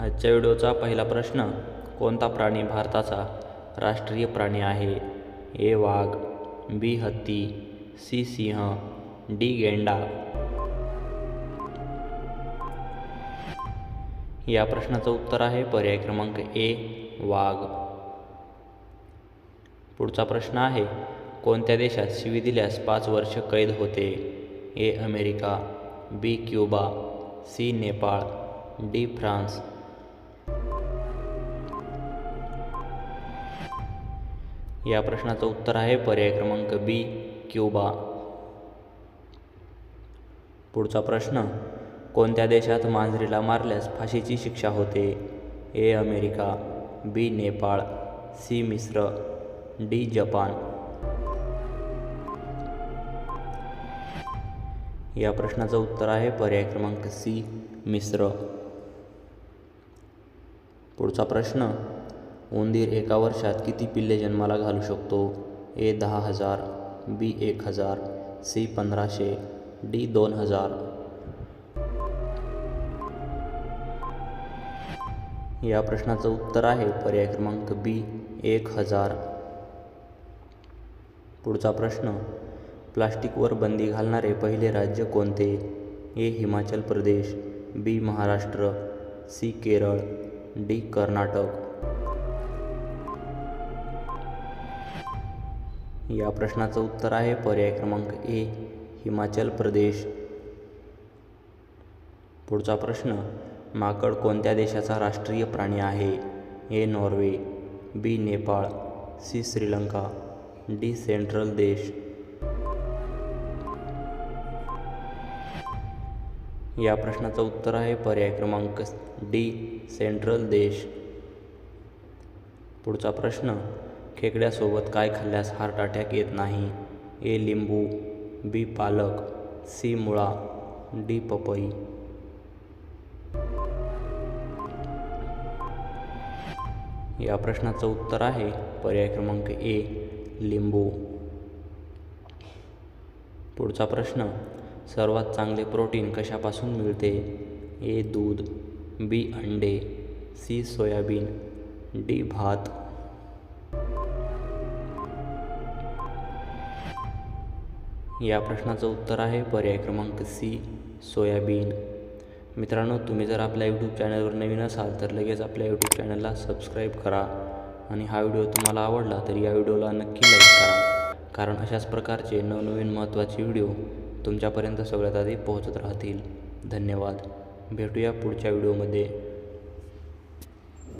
आजच्या व्हिडिओचा पहिला प्रश्न कोणता प्राणी भारताचा राष्ट्रीय प्राणी आहे? ए वाघ बी हत्ती सी सिंह डी गेंडा. या प्रश्नाचं उत्तर आहे पर्याय क्रमांक ए वाघ. पुढचा प्रश्न आहे कोणत्या देशात शिवी दिल्यास पाच वर्ष कैद होते? A America B Cuba C Nepal D France. या प्रश्नाचं उत्तर आहे पर्याय क्रमांक बी क्युबा पुढचा प्रश्न कोणत्या देशात मांजरीला मारल्यास फाशीची शिक्षा होते? A America B Nepal C मिस्र डी जपान. या प्रश्नाचं उत्तर आहे पर्याय क्रमांक सी मिस्र. पुढचा प्रश्न उंदीर एका वर्षात किती पिल्ले जन्माला घालू शकतो? ए दहा हजार बी एक हजार सी पंधराशे डी दोन हजार. या प्रश्नाचं उत्तर आहे पर्याय क्रमांक बी एक हजार. पुढचा प्रश्न प्लास्टिकवर बंदी घालणारे पहिले राज्य कोणते? A Himachal Pradesh B Maharashtra C Kerala D Karnataka. या प्रश्नाचं उत्तर आहे. पर्याय क्रमांक ए हिमाचल प्रदेश. पुढचा प्रश्न माकड कोणत्या देशाचा राष्ट्रीय प्राणी आहे? A Norway. B Nepal. C Sri Lanka. D central देश. या प्रश्नाचं उत्तर आहे. पर्याय क्रमांक डी सेंट्रल देश. पुढचा प्रश्न खेकड्यासोबत काय खाल्ल्यास हार्ट अटॅक येत नाही? ए लिंबू बी पालक सी मुळा डी पपई. या प्रश्नाचं उत्तर आहे पर्याय क्रमांक ए लिंबू. पुढचा प्रश्न सर्वात चांगले प्रोटीन कशापासून मिळते? ए दूध बी अंडे सी सोयाबीन डी भात. या प्रश्नाचं उत्तर आहे पर्याय क्रमांक सी सोयाबीन. मित्रांनो तुम्ही जर आपल्या यूट्यूब चॅनलवर नवीन असाल तर लगेच आपल्या यूट्यूब चॅनलला सबस्क्राईब करा. आणि हा व्हिडिओ तुम्हाला आवडला तर या व्हिडिओला नक्की लाईक करा. कारण अशाच प्रकारचे नवनवीन महत्त्वाचे व्हिडिओ तुमच्यापर्यंत सगळ्यात आधी पोहोचत राहतील. धन्यवाद. भेटूया पुढच्या व्हिडिओमध्ये.